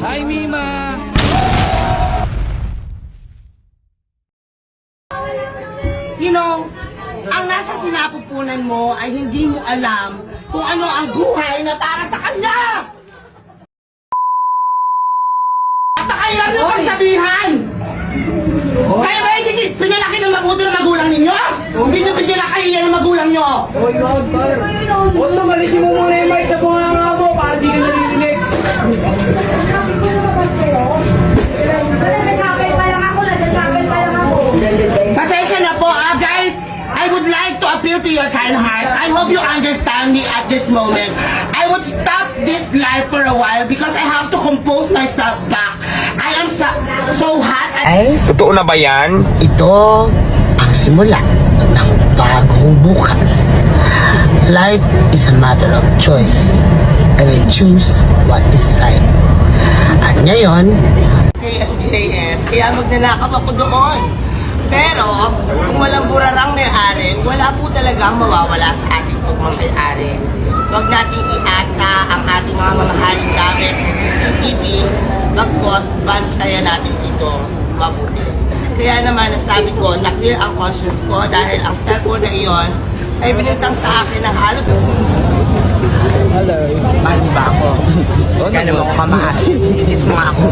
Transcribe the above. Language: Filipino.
Hi, Mima! You know, ang nasa sinapupunan mo ay hindi mo alam kung ano ang buhay na para sa kanya! Napakailan ng pagsabihan! Kaya ba yung pinalaki ng mabuti ng magulang ninyo? Hindi nyo pinalaki yan ng magulang nyo! Oh my God, par! Huwag na malisin mo muna yung mic sa bunga! Appeal to your kind heart. I hope you understand me at this moment. I would stop this live for a while because I have to compose myself back. I am so, so hot. Guys, Totoo na ba yan? ito ang simula ng bagong bukas. Life is a matter of choice. And I choose what is right. At ngayon, KMJS, kaya magnanakaw ako doon. Pero, kung walang burarang may-ari, wala po talagang mawawala sa ating pugmang may-ari. Huwag nating iasa ang ating mga mamahaling gamit sa CCTV, bagkos bantayan natin ito mabuti. Kaya naman, nasabi ko, na-clear ang conscience ko dahil ang cellphone na iyon ay binintang sa akin ng halos Hello. Mahal ba ako? Gano'n mo ako kamahal. Kiss mo ako.